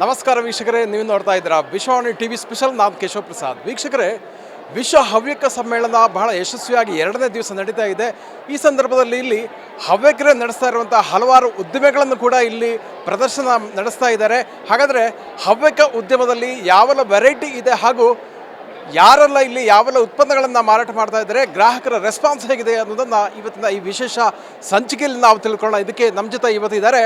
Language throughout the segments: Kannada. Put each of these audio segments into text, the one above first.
ನಮಸ್ಕಾರ ವೀಕ್ಷಕರೇ, ನೀವು ನೋಡ್ತಾ ಇದ್ದೀರಾ ವಿಶ್ವವಾಣಿ ಟಿ ವಿ ಸ್ಪೆಷಲ್ ನಾನು ಕೇಶವ ಪ್ರಸಾದ್. ವೀಕ್ಷಕರೇ, ವಿಶ್ವ ಹವ್ಯಕ ಸಮ್ಮೇಳನ ಬಹಳ ಯಶಸ್ವಿಯಾಗಿ ಎರಡನೇ ದಿವಸ ನಡೀತಾ ಇದೆ. ಈ ಸಂದರ್ಭದಲ್ಲಿ ಇಲ್ಲಿ ಹವ್ಯಕರೇ ನಡೆಸ್ತಾ ಇರುವಂಥ ಹಲವಾರು ಉದ್ದಿಮೆಗಳನ್ನು ಕೂಡ ಇಲ್ಲಿ ಪ್ರದರ್ಶನ ನಡೆಸ್ತಾ ಇದ್ದಾರೆ. ಹಾಗಾದರೆ ಹವ್ಯಕ ಉದ್ಯಮದಲ್ಲಿ ಯಾವೆಲ್ಲ ವೆರೈಟಿ ಇದೆ ಹಾಗೂ ಯಾರೆಲ್ಲ ಇಲ್ಲಿ ಯಾವೆಲ್ಲ ಉತ್ಪನ್ನಗಳನ್ನು ಮಾರಾಟ ಮಾಡ್ತಾ ಇದ್ದಾರೆ ಗ್ರಾಹಕರ ರೆಸ್ಪಾನ್ಸ್ ಹೇಗಿದೆ ಅನ್ನೋದನ್ನು ಇವತ್ತಿನ ಈ ವಿಶೇಷ ಸಂಚಿಕೆಯಲ್ಲಿ ನಾವು ತಿಳ್ಕೊಳ್ಳೋಣ. ಇದಕ್ಕೆ ನಮ್ಮ ಜೊತೆ ಇವತ್ತು ಇದ್ದಾರೆ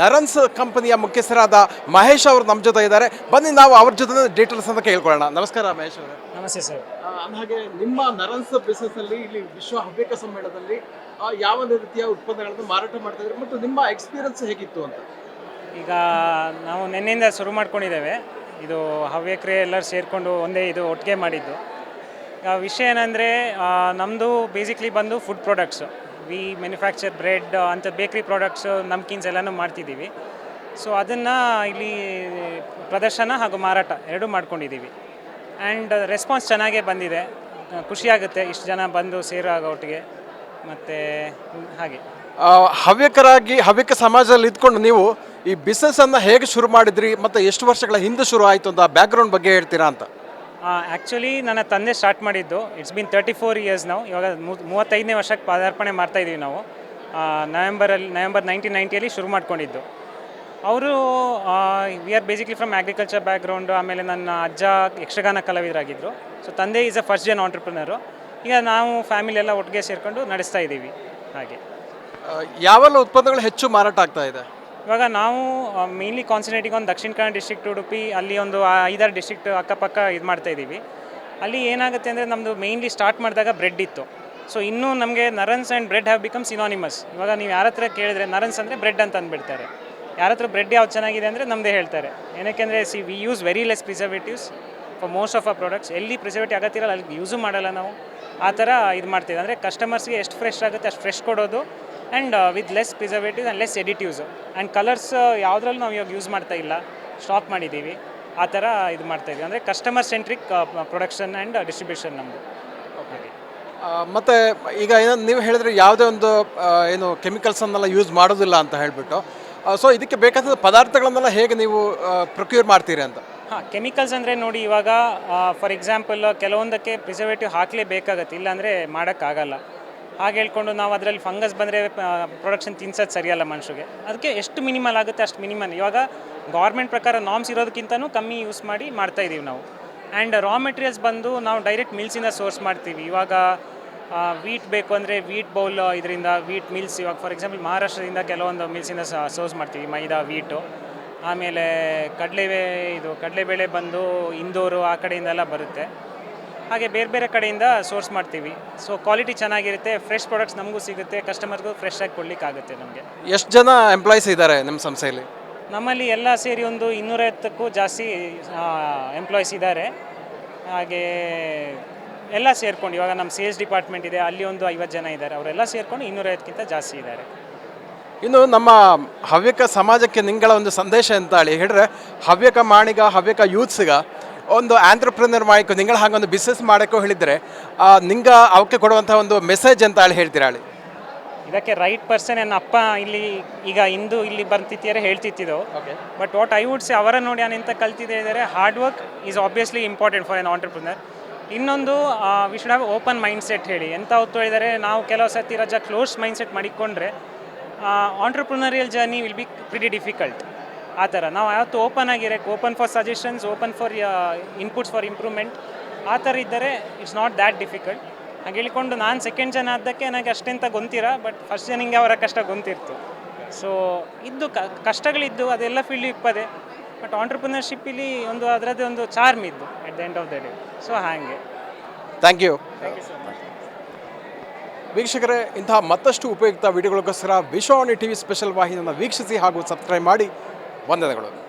ನರನ್ಸ್ ಕಂಪನಿಯ ಮುಖ್ಯಸ್ಥರಾದ ಮಹೇಶ್ ಅವರು ನಮ್ಮ ಜೊತೆ ಇದ್ದಾರೆ. ಬನ್ನಿ ನಾವು ಅವ್ರ ಜೊತೆ ಡೀಟೇಲ್ಸ್ ಅಂತ ಕೇಳ್ಕೊಳ್ಳೋಣ. ನಮಸ್ಕಾರ ಮಹೇಶ್ ಅವರೇ. ನಮಸ್ತೆ ಸರ್. ಹಾಗೆ ನಿಮ್ಮ ನರನ್ಸ್ ಬಿಸ್ನೆಸ್ ಅಲ್ಲಿ ಇಲ್ಲಿ ವಿಶ್ವ ಹವ್ಯಕ ಸಮ್ಮೇಳನದಲ್ಲಿ ಯಾವ ರೀತಿಯ ಉತ್ಪನ್ನಗಳನ್ನು ಮಾರಾಟ ಮಾಡ್ತಾ ಇದ್ದಾರೆ ಮತ್ತು ನಿಮ್ಮ ಎಕ್ಸ್ಪೀರಿಯನ್ಸ್ ಹೇಗಿತ್ತು ಅಂತ? ಈಗ ನಾವು ನಿನ್ನೆಯಿಂದ ಶುರು ಮಾಡ್ಕೊಂಡಿದ್ದೇವೆ. ಇದು ಹವ್ಯಕ್ರೆ ಎಲ್ಲರೂ ಸೇರಿಕೊಂಡು ಒಂದೇ ಇದು ಒಟ್ಟಿಗೆ ಮಾಡಿದ್ದು. ವಿಷಯ ಏನಂದರೆ ನಮ್ಮದು ಬೇಸಿಕ್ಲಿ ಬಂದು food products we manufacture bread ಅಂಥ ಬೇಕ್ರಿ ಪ್ರಾಡಕ್ಟ್ಸು ನಮ್ಕಿನ್ಸ್ ಎಲ್ಲನೂ ಮಾಡ್ತಿದ್ದೀವಿ. ಸೊ ಅದನ್ನು ಇಲ್ಲಿ ಪ್ರದರ್ಶನ ಹಾಗೂ ಮಾರಾಟ ಎರಡೂ ಮಾಡ್ಕೊಂಡಿದ್ದೀವಿ. ಆ್ಯಂಡ್ ರೆಸ್ಪಾನ್ಸ್ ಚೆನ್ನಾಗೇ ಬಂದಿದೆ. ಖುಷಿಯಾಗುತ್ತೆ ಇಷ್ಟು ಜನ ಬಂದು ಸೇರೋ ಒಟ್ಟಿಗೆ. ಮತ್ತು, ಹಾಗೆ. ಹವ್ಯಕರಾಗಿ, ಹವ್ಯಕ ಸಮಾಜದಲ್ಲಿ ಇದ್ಕೊಂಡು ನೀವು ಈ ಬಿಸ್ನೆಸ್ ಅನ್ನ ಹೇಗೆ ಶುರು ಮಾಡಿದ್ರಿ? ಮತ್ತೆ ಎಷ್ಟು ವರ್ಷಗಳ ಹಿಂದೆ ಶುರು ಆಯಿತು ಅಂತ ಬ್ಯಾಕ್ಗ್ರೌಂಡ್ ಬಗ್ಗೆ ಹೇಳ್ತೀರಾ ಅಂತ? ಆ್ಯಕ್ಚುಲಿ ನನ್ನ ತಂದೆ ಸ್ಟಾರ್ಟ್ ಮಾಡಿದ್ದು it's been thirty four years ನಾವು ಇವಾಗ ಮೂವತ್ತೈದನೇ ವರ್ಷಕ್ಕೆ ಪಾದಾರ್ಪಣೆ ಮಾಡ್ತಾ ಇದೀವಿ ನಾವು. ನವೆಂಬರಲ್ಲಿ ನವೆಂಬರ್ ನೈನ್ಟೀನ್ ನೈಂಟಿಯಲ್ಲಿ ಶುರು ಮಾಡ್ಕೊಂಡಿದ್ದು. ಅವರು we are basically from agriculture background ಆಮೇಲೆ ನನ್ನ ಅಜ್ಜ ಯಕ್ಷಗಾನ ಕಲಾವಿದರಾಗಿದ್ದರು ಸೊ ತಂದೆ is a first gen entrepreneur ಈಗ ನಾವು ಫ್ಯಾಮಿಲಿ ಎಲ್ಲ ಒಟ್ಟಿಗೆ ಸೇರಿಕೊಂಡು ನಡೆಸ್ತಾ ಇದ್ದೀವಿ ಹಾಗೆ. ಯಾವೆಲ್ಲ ಉತ್ಪನ್ನಗಳು ಹೆಚ್ಚು ಮಾರಾಟ ಆಗ್ತಾ ಇದೆ? ಇವಾಗ ನಾವು mainly concentrating on Dakshina Kannada district Udupi, ಅಲ್ಲಿ ಒಂದು ಐದಾರು ಡಿಸ್ಟ್ರಿಕ್ಟ್ ಅಕ್ಕಪಕ್ಕ ಇದು ಮಾಡ್ತಾ ಇದ್ದೀವಿ. ಅಲ್ಲಿ ಏನಾಗುತ್ತೆ ಅಂದರೆ ನಮ್ಮದು ಮೇಯ್ನ್ಲಿ ಸ್ಟಾರ್ಟ್ ಮಾಡಿದಾಗ ಬ್ರೆಡ್ ಇತ್ತು. ಸೊ ಇನ್ನೂ ನಮಗೆ ನರನ್ಸ್ and bread have become synonymous ಇವಾಗ ನೀವು ಯಾರ ಹತ್ರ ಕೇಳಿದ್ರೆ ನರನ್ಸ್ ಅಂದರೆ ಬ್ರೆಡ್ ಅಂತ ಅಂದ್ಬಿಡ್ತಾರೆ. ಯಾರ ಹತ್ರ ಬ್ರೆಡ್ ಯಾವ್ದು ಚೆನ್ನಾಗಿದೆ ಅಂದರೆ ನಮ್ಮದೇ ಹೇಳ್ತಾರೆ. ಏನಕ್ಕೆಂದರೆ see we use very less preservatives for most of a products ಎಲ್ಲಿ ಪ್ರಿಸರ್ವೇಟಿವ್ ಆಗತ್ತಿರಲ್ಲ ಅಲ್ಲಿ ಯೂಸು ಮಾಡಲ್ಲ ನಾವು. ಆ ಥರ ಇದು ಮಾಡ್ತೀವಿ ಅಂದರೆ ಕಸ್ಟಮರ್ಸ್ಗೆ ಎಷ್ಟು ಫ್ರೆಶ್ ಆಗುತ್ತೆ ಅಷ್ಟು ಫ್ರೆಶ್ ಕೊಡೋದು and with less preservatives and less additives and colours ಯಾವುದ್ರಲ್ಲೂ ನಾವು ಇವಾಗ ಯೂಸ್ ಮಾಡ್ತಾ ಇಲ್ಲ. ಸ್ಟಾಪ್ ಮಾಡಿದ್ದೀವಿ ಆ ಥರ ಇದು ಮಾಡ್ತಾ ಇದ್ದೀವಿ ಅಂದರೆ customer centric production and distribution ನಮ್ಮದು ಓಕೆ ಮತ್ತು ಮತ್ತೆ ಈಗ ಏನೋ ನೀವು ಹೇಳಿದ್ರೆ ಯಾವುದೇ ಒಂದು ಏನು ಕೆಮಿಕಲ್ಸನ್ನೆಲ್ಲ ಯೂಸ್ ಮಾಡೋದಿಲ್ಲ ಅಂತ ಹೇಳ್ಬಿಟ್ಟು. ಸೊ ಇದಕ್ಕೆ ಬೇಕಾದ ಪದಾರ್ಥಗಳನ್ನೆಲ್ಲ ಹೇಗೆ ನೀವು ಪ್ರೊಕ್ಯೂರ್ ಮಾಡ್ತೀರಿ ಅಂತ? ಹಾಂ ಕೆಮಿಕಲ್ಸ್ ಅಂದರೆ ನೋಡಿ ಇವಾಗ ಫಾರ್ ಎಕ್ಸಾಂಪಲ್ ಕೆಲವೊಂದಕ್ಕೆ ಪ್ರಿಸರ್ವೇಟಿವ್ ಹಾಕಲೇಬೇಕಾಗತ್ತೆ. ಇಲ್ಲಾಂದರೆ ಮಾಡೋಕ್ಕಾಗಲ್ಲ. ಹಾಗೆ ಹೇಳ್ಕೊಂಡು ನಾವು ಅದರಲ್ಲಿ ಫಂಗಸ್ ಬಂದರೆ ಪ್ರೊಡಕ್ಷನ್ ತಿನ್ಸೋದು ಸರಿಯಲ್ಲ ಮನುಷ್ಯಗೆ ಅದಕ್ಕೆ ಎಷ್ಟು ಮಿನಿಮಲ್ ಆಗುತ್ತೆ ಅಷ್ಟು ಮಿನಿಮಲ್ ಇವಾಗ ಗೌರ್ಮೆಂಟ್ ಪ್ರಕಾರ ನಾಮ್ಸ್ ಇರೋದಕ್ಕಿಂತನೂ ಕಮ್ಮಿ ಯೂಸ್ ಮಾಡಿ ಮಾಡ್ತಾ ಇದ್ದೀವಿ ನಾವು. ಆ್ಯಂಡ್ ರಾ ಮೆಟೀರಿಯಲ್ಸ್ ಬಂದು ನಾವು ಡೈರೆಕ್ಟ್ ಮಿಲ್ಸಿಂದ ಸೋರ್ಸ್ ಮಾಡ್ತೀವಿ. ಇವಾಗ ವೀಟ್ ಬೇಕು ಅಂದರೆ ವೀಟ್ ಬೌಲ್ ಇದರಿಂದ ವೀಟ್ ಮಿಲ್ಸ್ ಇವಾಗ ಫಾರ್ ಎಕ್ಸಾಂಪಲ್ ಮಹಾರಾಷ್ಟ್ರದಿಂದ ಕೆಲವೊಂದು ಮಿಲ್ಸಿಂದ ಸೋರ್ಸ್ ಮಾಡ್ತೀವಿ, ಮೈದಾ ವೀಟು ಆಮೇಲೆ ಕಡಲೆ ಇದು ಕಡಲೆಬೇಳೆ ಬಂದು ಇಂದೋರು ಆ ಕಡೆಯಿಂದೆಲ್ಲ ಬರುತ್ತೆ. ಹಾಗೆ ಬೇರೆ ಬೇರೆ ಕಡೆಯಿಂದ ಸೋರ್ಸ್ ಮಾಡ್ತೀವಿ. ಸೊ ಕ್ವಾಲಿಟಿ ಚೆನ್ನಾಗಿರುತ್ತೆ ಫ್ರೆಶ್ ಪ್ರಾಡಕ್ಟ್ಸ್ ನಮಗೂ ಸಿಗುತ್ತೆ ಕಸ್ಟಮರ್ಗೂ ಫ್ರೆಶ್ ಆಗಿ ಕೊಡ್ಲಿಕ್ಕಾಗುತ್ತೆ ನಮಗೆ. ಎಷ್ಟು ಜನ ಎಂಪ್ಲಾಯ್ಸ್ ಇದ್ದಾರೆ ನಿಮ್ಮ ಸಂಸ್ಥೆಯಲ್ಲಿ? ನಮ್ಮಲ್ಲಿ ಎಲ್ಲ ಸೇರಿ ಒಂದು ಇನ್ನೂರೈವತ್ತಕ್ಕೂ ಜಾಸ್ತಿ ಎಂಪ್ಲಾಯ್ಸ್ ಇದ್ದಾರೆ. ಹಾಗೆ ಎಲ್ಲ ಸೇರ್ಕೊಂಡು ಇವಾಗ ನಮ್ಮ ಸೇಲ್ಸ್ ಡಿಪಾರ್ಟ್ಮೆಂಟ್ ಇದೆ ಅಲ್ಲಿ ಒಂದು ಐವತ್ತು ಜನ ಇದ್ದಾರೆ. ಅವರೆಲ್ಲ ಸೇರ್ಕೊಂಡು ಇನ್ನೂರೈವತ್ತಕ್ಕಿಂತ ಜಾಸ್ತಿ ಇದ್ದಾರೆ. ಇನ್ನು ನಮ್ಮ ಹವ್ಯಕ ಸಮಾಜಕ್ಕೆ ನಿಂಗಳ ಒಂದು ಸಂದೇಶ ಅಂತ ಹೇಳಿ ಹೇಳಿದ್ರೆ ಹವ್ಯಕ ಮಾಣಿಗ ಹವ್ಯಕ ಯೂತ್ಸ್ಗ ಒಂದು ಆಂಟ್ರಪ್ರಿನರ್ ಮಾಡಿಕೊ ಹಾಗೆ ಹಾಗೊಂದು ಬಿಸ್ನೆಸ್ ಮಾಡೋಕ್ಕೋ ಹೇಳಿದರೆ ನಿಂಗೆ ಅವಕ್ಕೆ ಕೊಡುವಂಥ ಒಂದು ಮೆಸೇಜ್ ಅಂತ ಹೇಳಿ ಹೇಳ್ತೀರಾ ಹೇಳಿ? ಇದಕ್ಕೆ ರೈಟ್ ಪರ್ಸನ್ ನನ್ನ ಅಪ್ಪ ಇಲ್ಲಿ ಈಗ ಇಂದು ಇಲ್ಲಿ ಬರ್ತಿದ್ದಾರೆ ಹೇಳ್ತಿತ್ತಿದ್ದು but what I would say ಅವರ ನೋಡಿ ನಾನು ಎಂತ ಕಲ್ತಿದ್ದೆ ಇದ್ದಾರೆ hard work is obviously important for an entrepreneur ಇನ್ನೊಂದು we should have open mind set ಹೇಳಿ. ಎಂಥ ಹೊತ್ತು ಹೇಳಿದರೆ ನಾವು ಕೆಲವು ಸರ್ತಿ ರಜಾ ಕ್ಲೋಸ್ ಮೈಂಡ್ ಸೆಟ್ ಮಾಡಿಕೊಂಡ್ರೆ entrepreneurial journey will be pretty difficult ಆ ಥರ. ನಾವು ಯಾವತ್ತು open ಆಗಿರಕ್ಕೆ open for suggestions open for inputs for improvement ಆ ಥರ ಇದ್ದರೆ ಇಟ್ಸ್ ನಾಟ್ ದ್ಯಾಟ್ ಡಿಫಿಕಲ್ಟ್ ಹಾಗೆ ಹೇಳಿಕೊಂಡು ನಾನು ಸೆಕೆಂಡ್ ಜನ ಆದಕ್ಕೆ ನನಗೆ ಅಷ್ಟೆಂತ ಗೊಂತೀರ ಬಟ್ ಫಸ್ಟ್ ಜನಿಗೆ ಅವರ ಕಷ್ಟ ಗೊಂತಿರ್ತು. ಸೊ ಇದ್ದು ಕ ಕಷ್ಟಗಳಿದ್ದು ಅದೆಲ್ಲ ಫೀಲ್ಡ್ ಇಪ್ಪದೆ. ಬಟ್ ಆಂಟ್ರಪ್ರಿನರ್ಶಿಪ್ಪಲ್ಲಿ ಒಂದು ಅದರದ್ದೇ ಒಂದು ಚಾರ್ಮ್ ಇದ್ದು at the end of the day so ಹಾಗೆ. Thank you thank you so much ವೀಕ್ಷಕರೇ ಇಂತಹ ಮತ್ತಷ್ಟು ಉಪಯುಕ್ತ ವಿಡಿಯೋಗಳಿಗೋಸ್ಕರ ವಿಶ್ವವಾಣಿ ಟಿ ವಿ ಸ್ಪೆಷಲ್ ವಾಹಿನಿಯನ್ನು ವೀಕ್ಷಿಸಿ ಹಾಗೂ ಸಬ್ಸ್ಕ್ರೈಬ್ ಮಾಡಿ. ವಂದನೆಗಳು